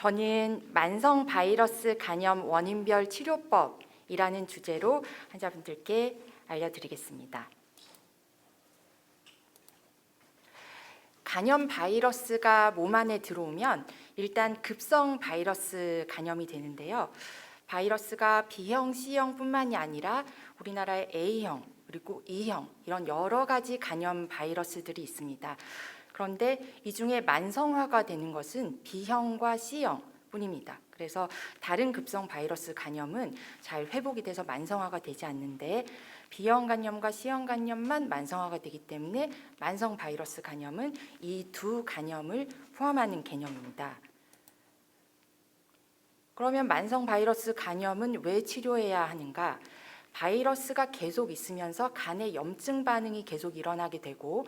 저는 만성 바이러스 간염 원인별 치료법이라는 주제로 환자분들께 알려드리겠습니다. 간염 바이러스가 몸 안에 들어오면 일단 급성 바이러스 간염이 되는데요. 바이러스가 B형, C형뿐만이 아니라 우리나라의 A형 그리고 E형 이런 여러 가지 간염 바이러스들이 있습니다. 그런데 이 중에 만성화가 되는 것은 B형과 C형 뿐입니다. 그래서 다른 급성 바이러스 간염은 잘 회복이 돼서 만성화가 되지 않는데 B형 간염과 C형 간염만 만성화가 되기 때문에 만성 바이러스 간염은 이 두 간염을 포함하는 개념입니다. 그러면 만성 바이러스 간염은 왜 치료해야 하는가? 바이러스가 계속 있으면서 간에 염증 반응이 계속 일어나게 되고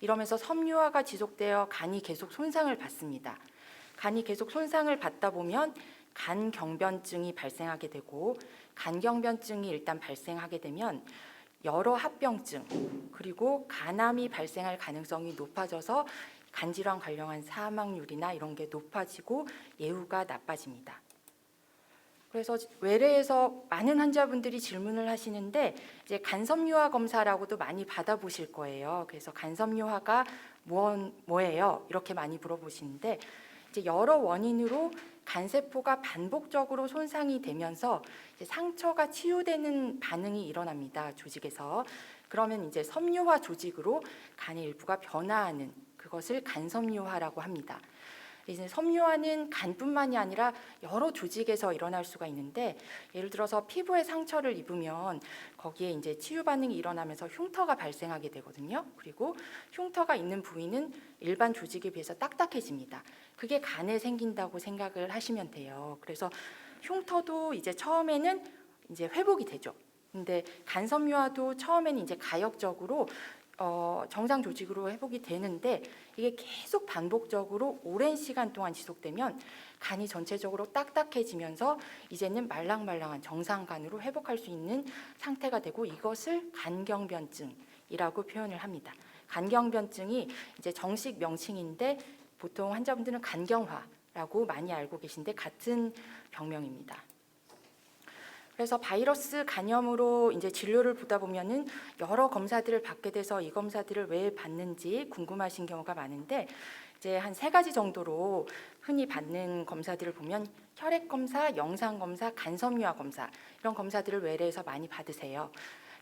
이러면서 섬유화가 지속되어 간이 계속 손상을 받습니다. 간이 계속 손상을 받다 보면 간경변증이 발생하게 되고 간경변증이 일단 발생하게 되면 여러 합병증 그리고 간암이 발생할 가능성이 높아져서 간질환 관련한 사망률이나 이런 게 높아지고 예후가 나빠집니다. 그래서 외래에서 많은 환자분들이 질문을 하시는데 이제 간섬유화 검사라고도 많이 받아보실 거예요. 그래서 간섬유화가 뭐, 뭐예요? 이렇게 많이 물어보시는데 이제 여러 원인으로 간세포가 반복적으로 손상이 되면서 상처가 치유되는 반응이 일어납니다. 조직에서 그러면 이제 섬유화 조직으로 간의 일부가 변화하는 그것을 간섬유화라고 합니다. 이제 섬유화는 간뿐만이 아니라 여러 조직에서 일어날 수가 있는데 예를 들어서 피부에 상처를 입으면 거기에 이제 치유 반응이 일어나면서 흉터가 발생하게 되거든요. 그리고 흉터가 있는 부위는 일반 조직에 비해서 딱딱해집니다. 그게 간에 생긴다고 생각을 하시면 돼요. 그래서 흉터도 이제 처음에는 이제 회복이 되죠. 근데 간섬유화도 처음에는 이제 가역적으로 어, 정상 조직으로 회복이 되는데 이게 계속 반복적으로 오랜 시간 동안 지속되면 간이 전체적으로 딱딱해지면서 이제는 말랑말랑한 정상 간으로 회복할 수 있는 상태가 되고 이것을 간경변증이라고 표현을 합니다. 간경변증이 이제 정식 명칭인데 보통 환자분들은 간경화라고 많이 알고 계신데 같은 병명입니다. 그래서 바이러스 간염으로 이제 진료를 보다 보면은 여러 검사들을 받게 돼서 이 검사들을 왜 받는지 궁금하신 경우가 많은데 이제 한 세 가지 정도로 흔히 받는 검사들을 보면 혈액 검사, 영상 검사, 간섬유화 검사 이런 검사들을 외래에서 많이 받으세요.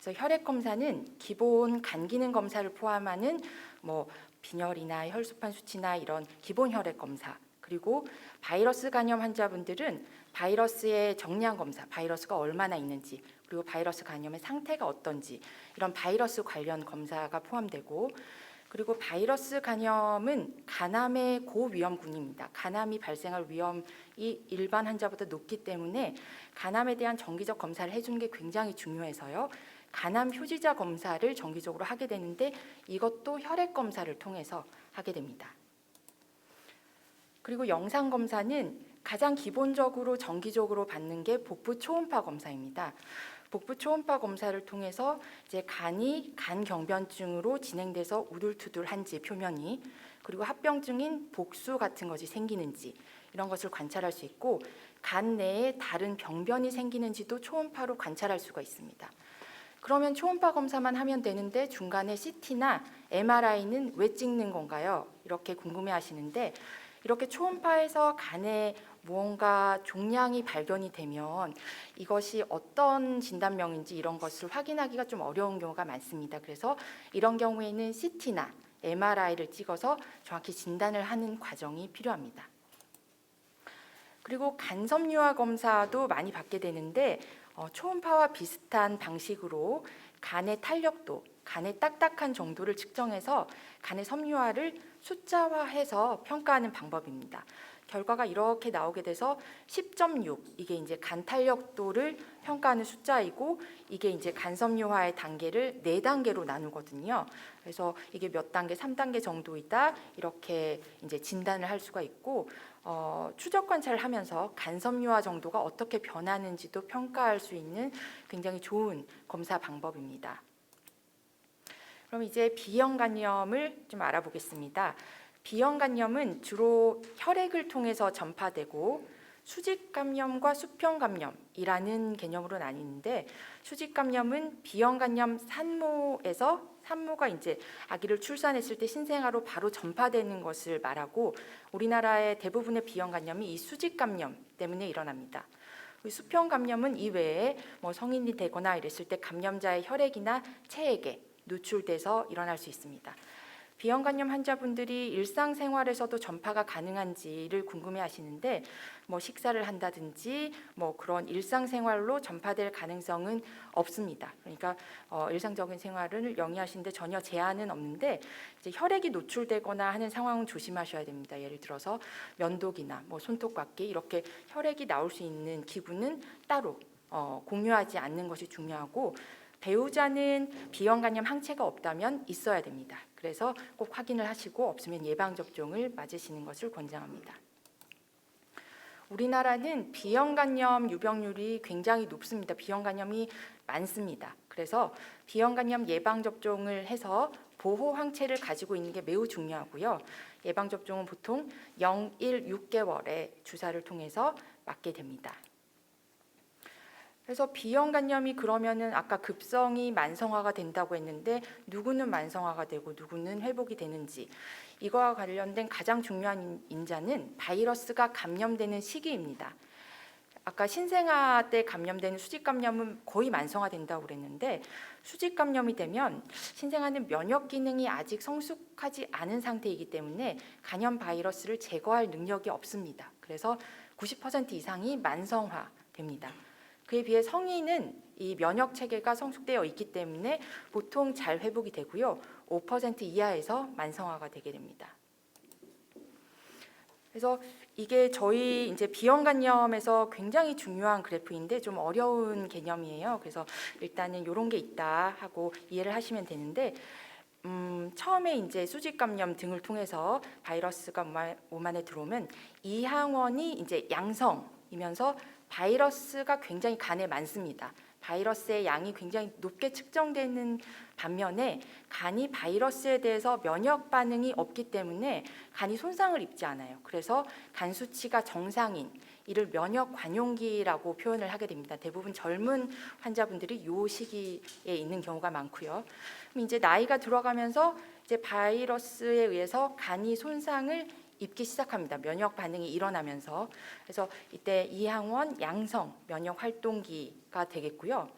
그래서 혈액 검사는 기본 간 기능 검사를 포함하는 뭐 빈혈이나 혈소판 수치나 이런 기본 혈액 검사 그리고 바이러스 간염 환자분들은 바이러스의 정량 검사, 바이러스가 얼마나 있는지, 그리고 바이러스 간염의 상태가 어떤지 이런 바이러스 관련 검사가 포함되고 그리고 바이러스 간염은 간암의 고위험군입니다. 간암이 발생할 위험이 일반 환자보다 높기 때문에 간암에 대한 정기적 검사를 해주는 게 굉장히 중요해서요. 간암 효지자 검사를 정기적으로 하게 되는데 이것도 혈액 검사를 통해서 하게 됩니다. 그리고 영상 검사는 가장 기본적으로 정기적으로 받는 게 복부 초음파 검사입니다. 복부 초음파 검사를 통해서 이제 간이 간 경변증으로 진행돼서 우둘투둘한지 표면이 그리고 합병증인 복수 같은 것이 생기는지 이런 것을 관찰할 수 있고 간 내에 다른 병변이 생기는지도 초음파로 관찰할 수가 있습니다. 그러면 초음파 검사만 하면 되는데 중간에 CT나 MRI는 왜 찍는 건가요? 이렇게 궁금해 하시는데 이렇게 초음파에서 간에 무언가 종양이 발견이 되면 이것이 어떤 진단명인지 이런 것을 확인하기가 좀 어려운 경우가 많습니다. 그래서 이런 경우에는 CT나 MRI를 찍어서 정확히 진단을 하는 과정이 필요합니다. 그리고 간섬유화 검사도 많이 받게 되는데 어, 초음파와 비슷한 방식으로 간의 탄력도, 간의 딱딱한 정도를 측정해서 간의 섬유화를 숫자화해서 평가하는 방법입니다. 결과가 이렇게 나오게 돼서 10.6 이게 이제 간 탄력도를 평가하는 숫자이고 이게 이제 간섬유화의 단계를 네 단계로 나누거든요. 그래서 이게 몇 단계, 3단계 정도이다 이렇게 이제 진단을 할 수가 있고 어, 추적 관찰을 하면서 간섬유화 정도가 어떻게 변하는지도 평가할 수 있는 굉장히 좋은 검사 방법입니다. 그럼 이제 B형 간염을 좀 알아보겠습니다. B형 간염은 주로 혈액을 통해서 전파되고 수직 감염과 수평 감염이라는 개념으로 나뉘는데 수직 감염은 B형 간염 산모에서 산모가 이제 아기를 출산했을 때 신생아로 바로 전파되는 것을 말하고 우리나라의 대부분의 B형 간염이 이 수직 감염 때문에 일어납니다. 그 수평 감염은 이외에 뭐 성인이 되거나 이랬을 때 감염자의 혈액이나 체액에 노출돼서 일어날 수 있습니다. B형 간염 환자분들이 일상생활에서도 전파가 가능한지를 궁금해하시는데 뭐 식사를 한다든지 뭐 그런 일상생활로 전파될 가능성은 없습니다. 그러니까 어, 일상적인 생활을 영위하시는데 전혀 제한은 없는데 이제 혈액이 노출되거나 하는 상황은 조심하셔야 됩니다. 예를 들어서 면도기나 뭐 손톱깎이 이렇게 혈액이 나올 수 있는 기구는 따로 어, 공유하지 않는 것이 중요하고 배우자는 B형 간염 항체가 없다면 있어야 됩니다. 그래서 꼭 확인을 하시고 없으면 예방 접종을 맞으시는 것을 권장합니다. 우리나라는 B형 간염 유병률이 굉장히 높습니다. B형 간염이 많습니다. 그래서 B형 간염 예방 접종을 해서 보호 항체를 가지고 있는 게 매우 중요하고요. 예방 접종은 보통 0, 1, 6개월의 주사를 통해서 맞게 됩니다. 그래서 B형 간염이 그러면은 아까 급성이 만성화가 된다고 했는데 누구는 만성화가 되고 누구는 회복이 되는지 이거와 관련된 가장 중요한 인자는 바이러스가 감염되는 시기입니다. 아까 신생아 때 감염되는 수직 감염은 거의 만성화 된다고 그랬는데 수직 감염이 되면 신생아는 면역 기능이 아직 성숙하지 않은 상태이기 때문에 간염 바이러스를 제거할 능력이 없습니다. 그래서 90% 이상이 만성화 됩니다. 그에 비해 성인은 이 면역 체계가 성숙되어 있기 때문에 보통 잘 회복이 되고요. 5% 이하에서 만성화가 되게 됩니다. 그래서 이게 저희 이제 비형 간염에서 굉장히 중요한 그래프인데 좀 어려운 개념이에요. 그래서 일단은 이런 게 있다 하고 이해를 하시면 되는데 음, 처음에 이제 수직 감염 등을 통해서 바이러스가 몸- 몸 안에 들어오면 이 항원이 이제 양성이면서 바이러스가 굉장히 간에 많습니다. 바이러스의 양이 굉장히 높게 측정되는 반면에 간이 바이러스에 대해서 면역 반응이 없기 때문에 간이 손상을 입지 않아요. 그래서 간 수치가 정상인 이를 면역 관용기라고 표현을 하게 됩니다. 대부분 젊은 환자분들이 이 시기에 있는 경우가 많고요. 그럼 이제 나이가 들어가면서 이제 바이러스에 의해서 간이 손상을 입기 시작합니다. 면역 반응이 일어나면서 그래서 이때 이항원 양성 면역 활동기가 되겠고요.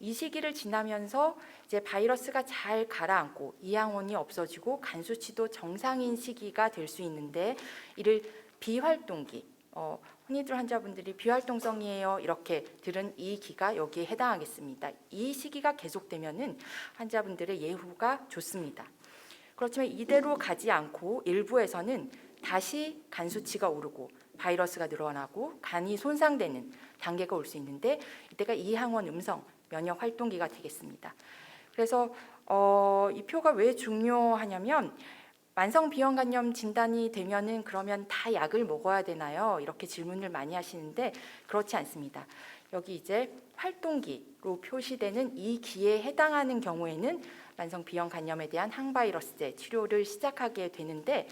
이 시기를 지나면서 이제 바이러스가 잘 가라앉고 이항원이 없어지고 간 수치도 정상인 시기가 될 수 있는데 이를 비활동기 어, 흔히들 환자분들이 비활동성이에요 이렇게 들은 이 기가 여기에 해당하겠습니다. 이 시기가 계속되면은 환자분들의 예후가 좋습니다. 그렇지만 이대로 가지 않고 일부에서는 다시 간 수치가 오르고 바이러스가 늘어나고 간이 손상되는 단계가 올 수 있는데 이때가 이항원 음성 면역 활동기가 되겠습니다. 그래서 어, 이 표가 왜 중요하냐면 만성 비형 간염 진단이 되면은 그러면 다 약을 먹어야 되나요? 이렇게 질문을 많이 하시는데 그렇지 않습니다. 여기 이제 활동기로 표시되는 이 기에 해당하는 경우에는 만성 비형 간염에 대한 항바이러스제 치료를 시작하게 되는데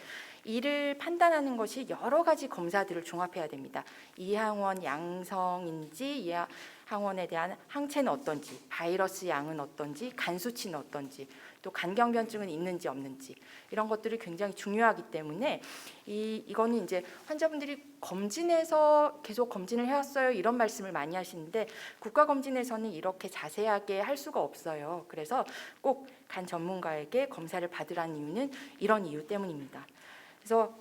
이를 판단하는 것이 여러 가지 검사들을 종합해야 됩니다. 이 항원 양성인지 이 항원에 대한 항체는 어떤지, 바이러스 양은 어떤지, 간 수치는 어떤지, 또 간경변증은 있는지 없는지 이런 것들이 굉장히 중요하기 때문에 이 이거는 이제 환자분들이 검진해서 계속 검진을 해왔어요 이런 말씀을 많이 하시는데 국가 검진에서는 이렇게 자세하게 할 수가 없어요. 그래서 꼭 간 전문가에게 검사를 받으라는 이유는 이런 이유 때문입니다. 그래서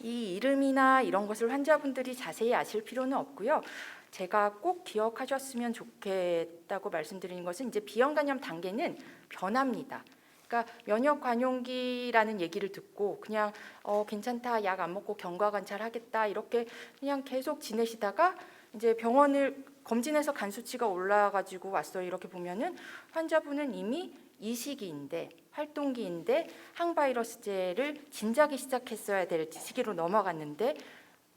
이 이름이나 이런 것을 환자분들이 자세히 아실 필요는 없고요. 제가 꼭 기억하셨으면 좋겠다고 말씀드리는 것은 이제 비형 간염 단계는 변합니다. 그러니까 면역 관용기라는 얘기를 듣고 그냥 어 괜찮다 약 안 먹고 경과 관찰하겠다 이렇게 그냥 계속 지내시다가 이제 병원을 검진해서 간 수치가 올라가지고 왔어요 이렇게 보면은 환자분은 이미 이 시기인데 활동기인데 항바이러스제를 진작에 시작했어야 될 시기로 넘어갔는데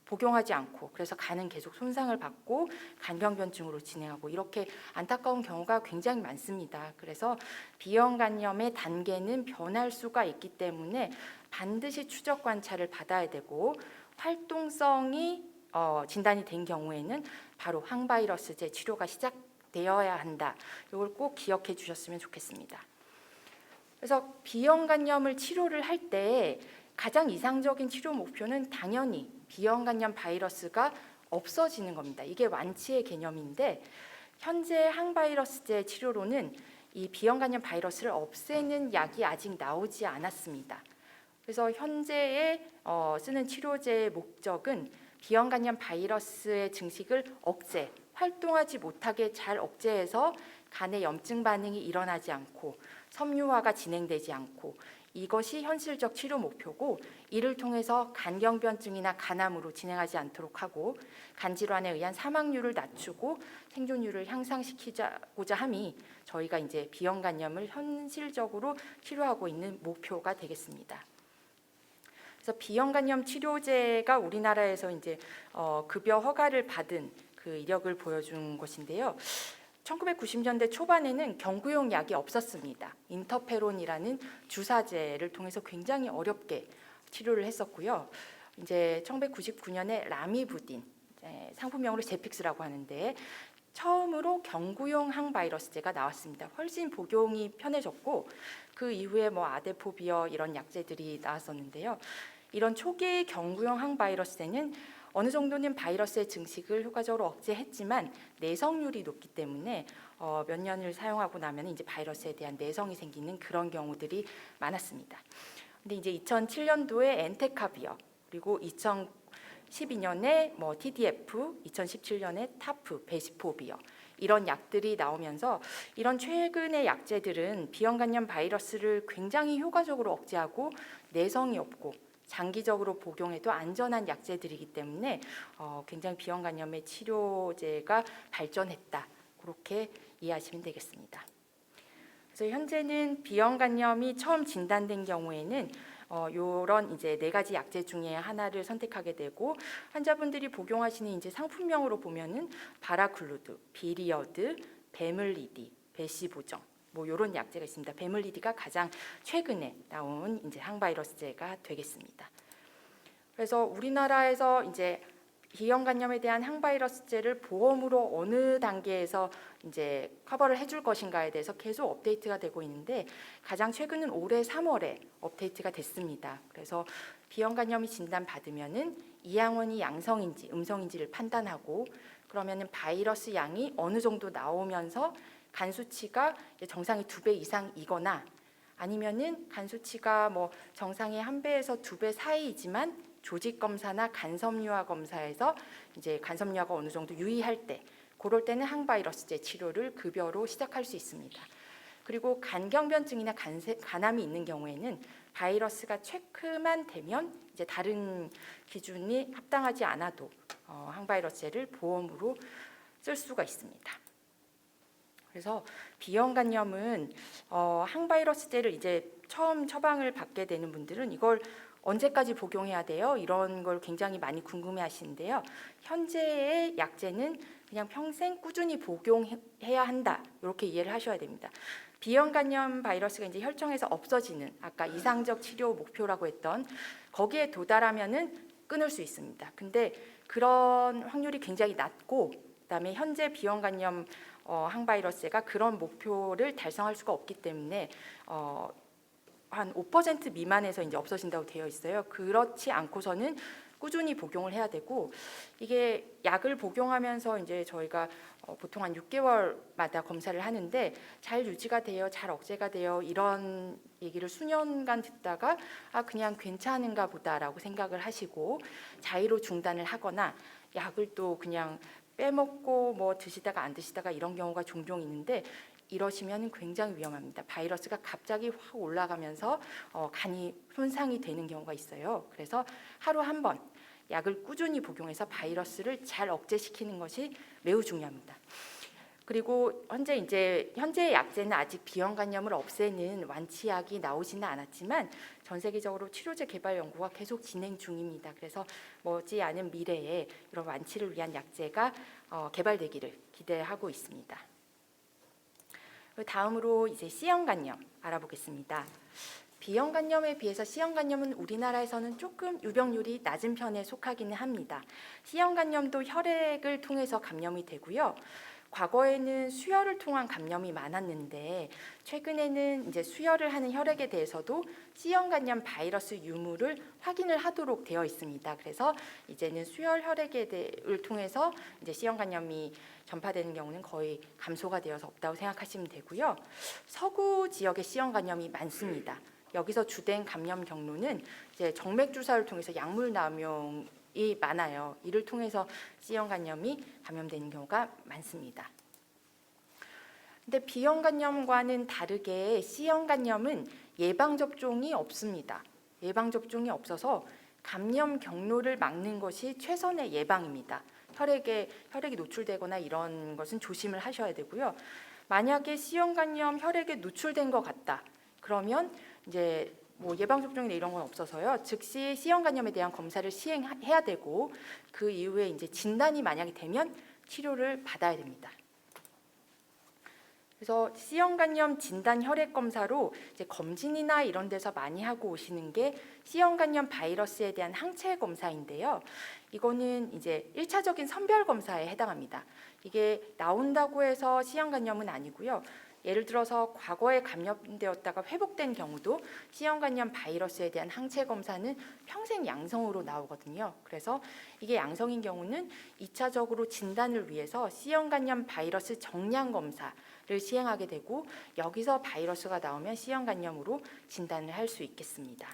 복용하지 않고 그래서 간은 계속 손상을 받고 간경변증으로 진행하고 이렇게 안타까운 경우가 굉장히 많습니다. 그래서 비형 간염의 단계는 변할 수가 있기 때문에 반드시 추적 관찰을 받아야 되고 활동성이 어, 진단이 된 경우에는 바로 항바이러스제 치료가 시작 되어야 한다. 이걸 꼭 기억해 주셨으면 좋겠습니다. 그래서 비형 간염을 치료를 할 때 가장 이상적인 치료 목표는 당연히 비형 간염 바이러스가 없어지는 겁니다. 이게 완치의 개념인데 현재 항바이러스제 치료로는 이 비형 간염 바이러스를 없애는 약이 아직 나오지 않았습니다. 그래서 현재의 어, 쓰는 치료제의 목적은 비형 간염 바이러스의 증식을 억제, 활동하지 못하게 잘 억제해서 간의 염증 반응이 일어나지 않고 섬유화가 진행되지 않고 이것이 현실적 치료 목표고 이를 통해서 간경변증이나 간암으로 진행하지 않도록 하고 간질환에 의한 사망률을 낮추고 생존율을 향상시키고자 함이 저희가 이제 비형 간염을 현실적으로 치료하고 있는 목표가 되겠습니다. 그래서 비형 간염 치료제가 우리나라에서 이제 어, 급여 허가를 받은 그 이력을 보여준 것인데요. 1990년대 초반에는 경구용 약이 없었습니다. 인터페론이라는 주사제를 통해서 굉장히 어렵게 치료를 했었고요. 이제 1999년에 라미부딘 상품명으로 제픽스라고 하는데 처음으로 경구용 항바이러스제가 나왔습니다. 훨씬 복용이 편해졌고 그 이후에 뭐 아데포비어 이런 약제들이 나왔었는데요. 이런 초기 경구용 항바이러스제는 어느 정도는 바이러스의 증식을 효과적으로 억제했지만 내성률이 높기 때문에 어, 몇 년을 사용하고 나면 이제 바이러스에 대한 내성이 생기는 그런 경우들이 많았습니다. 근데 이제 2007년도에 엔테카비어 그리고 2012년에 뭐 TDF, 2017년에 타프, 베시포비어 이런 약들이 나오면서 이런 최근의 약제들은 비형 간염 바이러스를 굉장히 효과적으로 억제하고 내성이 없고 장기적으로 복용해도 안전한 약제들이기 때문에 어, 굉장히 비형 간염의 치료제가 발전했다 그렇게 이해하시면 되겠습니다. 그래서 현재는 비형 간염이 처음 진단된 경우에는 어, 요런 이제 네 가지 약제 중에 하나를 선택하게 되고 환자분들이 복용하시는 이제 상품명으로 보면은 바라클루드, 비리어드, 베물리디, 베시보정 뭐 요런 약제가 있습니다. 베물리디가 가장 최근에 나온 이제 항바이러스제가 되겠습니다. 그래서 우리나라에서 이제 비형 간염에 대한 항바이러스제를 보험으로 어느 단계에서 이제 커버를 해줄 것인가에 대해서 계속 업데이트가 되고 있는데 가장 최근은 올해 3월에 업데이트가 됐습니다. 그래서 비형 간염이 진단 받으면은 이양원이 양성인지 음성인지를 판단하고 그러면은 바이러스 양이 어느 정도 나오면서 간 수치가 정상의 두 배 이상이거나 아니면은 간 수치가 뭐 정상의 한 배에서 두 배 사이이지만 조직 검사나 간섬유화 검사에서 이제 간섬유화가 어느 정도 유의할 때 그럴 때는 항바이러스제 치료를 급여로 시작할 수 있습니다. 그리고 간경변증이나 간세, 간암이 있는 경우에는 바이러스가 체크만 되면 이제 다른 기준이 합당하지 않아도 어, 항바이러스제를 보험으로 쓸 수가 있습니다. 그래서 비형 간염은 어, 항바이러스제를 이제 처음 처방을 받게 되는 분들은 이걸 언제까지 복용해야 돼요? 이런 걸 굉장히 많이 궁금해 하시는데요. 현재의 약제는 그냥 평생 꾸준히 복용해야 한다. 이렇게 이해를 하셔야 됩니다. 비형 간염 바이러스가 이제 혈청에서 없어지는 아까 이상적 치료 목표라고 했던 거기에 도달하면은 끊을 수 있습니다. 근데 그런 확률이 굉장히 낮고 그다음에 현재 비형 간염 어, 항바이러스가 그런 목표를 달성할 수가 없기 때문에 어, 한 5% 미만에서 이제 없어진다고 되어 있어요. 그렇지 않고서는 꾸준히 복용을 해야 되고 이게 약을 복용하면서 이제 저희가 어, 보통 한 6개월마다 검사를 하는데 잘 유지가 돼요, 잘 억제가 돼요 이런 얘기를 수년간 듣다가 아 그냥 괜찮은가 보다라고 생각을 하시고 자의로 중단을 하거나 약을 또 그냥 빼먹고 뭐 드시다가 안 드시다가 이런 경우가 종종 있는데 이러시면 굉장히 위험합니다. 바이러스가 갑자기 확 올라가면서 어, 간이 손상이 되는 경우가 있어요. 그래서 하루 한 번 약을 꾸준히 복용해서 바이러스를 잘 억제시키는 것이 매우 중요합니다. 그리고 현재 이제 현재 약제는 아직 비형 간염을 없애는 완치약이 나오지는 않았지만 전 세계적으로 치료제 개발 연구가 계속 진행 중입니다. 그래서 머지 않은 미래에 이런 완치를 위한 약제가 어, 개발되기를 기대하고 있습니다. 다음으로 이제 C형 간염 알아보겠습니다. B형 간염에 비해서 C형 간염은 우리나라에서는 조금 유병률이 낮은 편에 속하기는 합니다. C형 간염도 혈액을 통해서 감염이 되고요. 과거에는 수혈을 통한 감염이 많았는데 최근에는 이제 수혈을 하는 혈액에 대해서도 C형 간염 바이러스 유무를 확인을 하도록 되어 있습니다. 그래서 이제는 수혈 혈액을 통해서 이제 C형 간염이 전파되는 경우는 거의 감소가 되어서 없다고 생각하시면 되고요. 서구 지역에 C형 간염이 많습니다. 여기서 주된 감염 경로는 이제 정맥 주사를 통해서 약물 남용 이 많아요. 이를 통해서 C형 간염이 감염되는 경우가 많습니다. 근데 B형 간염과는 다르게 C형 간염은 예방 접종이 없습니다. 예방 접종이 없어서 감염 경로를 막는 것이 최선의 예방입니다. 혈액에 혈액이 노출되거나 이런 것은 조심을 하셔야 되고요. 만약에 C형 간염 혈액에 노출된 것 같다. 그러면 이제 뭐 예방 접종이나 이런 건 없어서요. 즉시 C형 간염에 대한 검사를 시행해야 되고 그 이후에 이제 진단이 만약에 되면 치료를 받아야 됩니다. 그래서 C형 간염 진단 혈액 검사로 이제 검진이나 이런 데서 많이 하고 오시는 게 C형 간염 바이러스에 대한 항체 검사인데요. 이거는 이제 1차적인 선별 검사에 해당합니다. 이게 나온다고 해서 C형 간염은 아니고요. 예를 들어서 과거에 감염되었다가 회복된 경우도 C형 간염 바이러스에 대한 항체 검사는 평생 양성으로 나오거든요. 그래서 이게 양성인 경우는 2차적으로 진단을 위해서 C형 간염 바이러스 정량 검사를 시행하게 되고 여기서 바이러스가 나오면 C형 간염으로 진단을 할 수 있겠습니다.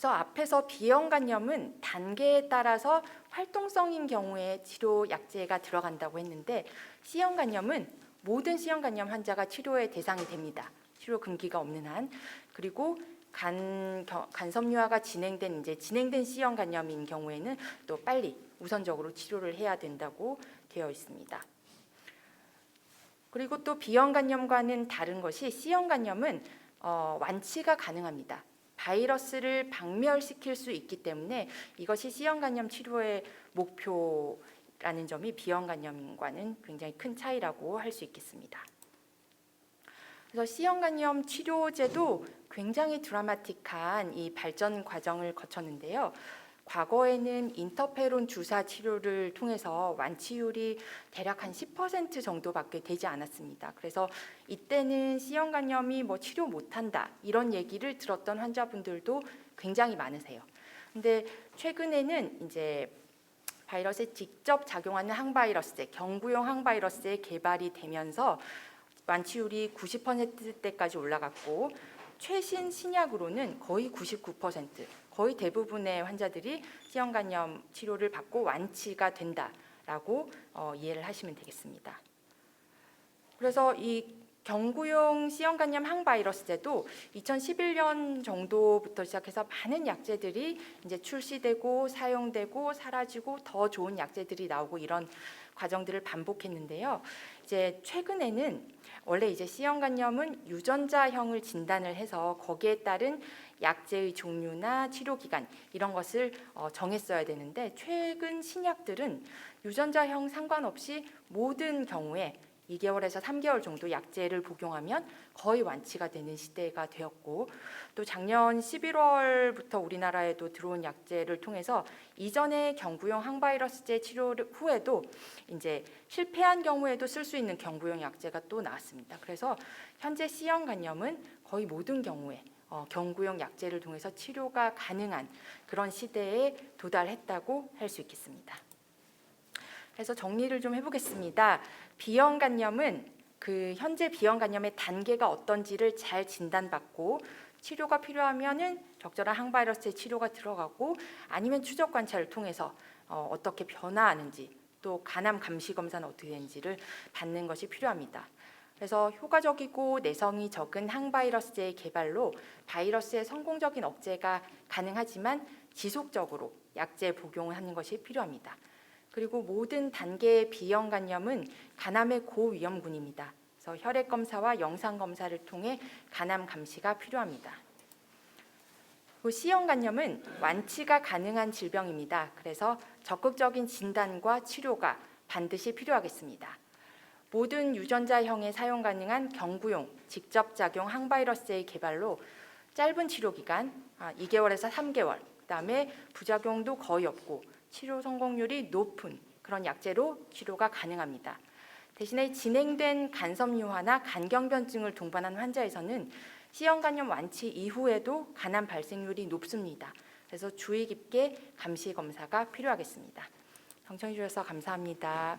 그래서 앞에서 B형 간염은 단계에 따라서 활동성인 경우에 치료 약제가 들어간다고 했는데 C형 간염은 모든 C형 간염 환자가 치료의 대상이 됩니다. 치료 금기가 없는 한 그리고 간 겨- 간섬유화가 진행된 이제 진행된 C형 간염인 경우에는 또 빨리 우선적으로 치료를 해야 된다고 되어 있습니다. 그리고 또 B형 간염과는 다른 것이 C형 간염은 어, 완치가 가능합니다. 바이러스를 박멸시킬 수 있기 때문에 이것이 C형 간염 치료의 목표 라는 점이 B형 간염과는 굉장히 큰 차이라고 할 수 있겠습니다. 그래서 C형 간염 치료제도 굉장히 드라마틱한 이 발전 과정을 거쳤는데요. 과거에는 인터페론 주사 치료를 통해서 완치율이 대략 한 10% 정도밖에 되지 않았습니다. 그래서 이때는 C형 간염이 뭐 치료 못한다 이런 얘기를 들었던 환자분들도 굉장히 많으세요. 근데 최근에는 이제 바이러스에 직접 작용하는 항바이러스제, 경구용 항바이러스제 개발이 되면서 완치율이 90%대까지 올라갔고 최신 신약으로는 거의 99%, 거의 대부분의 환자들이 C형 간염 치료를 받고 완치가 된다라고 어, 이해를 하시면 되겠습니다. 그래서 이 경구용 C형 간염 항바이러스제도 2011년 정도부터 시작해서 많은 약제들이 이제 출시되고 사용되고 사라지고 더 좋은 약제들이 나오고 이런 과정들을 반복했는데요. 이제 최근에는 원래 이제 C형 간염은 유전자형을 진단을 해서 거기에 따른 약제의 종류나 치료 기간 이런 것을 어, 정했어야 되는데 최근 신약들은 유전자형 상관없이 모든 경우에 2개월에서 3개월 정도 약제를 복용하면 거의 완치가 되는 시대가 되었고 또 작년 11월부터 우리나라에도 들어온 약제를 통해서 이전의 경구용 항바이러스제 치료 후에도 이제 실패한 경우에도 쓸 수 있는 경구용 약제가 또 나왔습니다. 그래서 현재 C형 간염은 거의 모든 경우에 어, 경구용 약제를 통해서 치료가 가능한 그런 시대에 도달했다고 할 수 있겠습니다. 그래서 정리를 좀 해보겠습니다. B형 간염은 그 현재 B형 간염의 단계가 어떤지를 잘 진단받고 치료가 필요하면은 적절한 항바이러스의 치료가 들어가고 아니면 추적 관찰을 통해서 어, 어떻게 변화하는지 또 간암 감시 검사는 어떻게 되는지를 받는 것이 필요합니다. 그래서 효과적이고 내성이 적은 항바이러스제의 개발로 바이러스의 성공적인 억제가 가능하지만 지속적으로 약제 복용을 하는 것이 필요합니다. 그리고 모든 단계의 B형 간염은 간암의 고위험군입니다. 그래서 혈액 검사와 영상 검사를 통해 간암 감시가 필요합니다. 그 C형 간염은 완치가 가능한 질병입니다. 그래서 적극적인 진단과 치료가 반드시 필요하겠습니다. 모든 유전자형에 사용 가능한 경구용 직접 작용 항바이러스의 개발로 짧은 치료 기간 아, 2개월에서 3개월, 그다음에 부작용도 거의 없고 치료 성공률이 높은 그런 약제로 치료가 가능합니다. 대신에 진행된 간섬유화나 간경변증을 동반한 환자에서는 C형 간염 완치 이후에도 간암 발생률이 높습니다. 그래서 주의 깊게 감시 검사가 필요하겠습니다. 경청해 주셔서 감사합니다.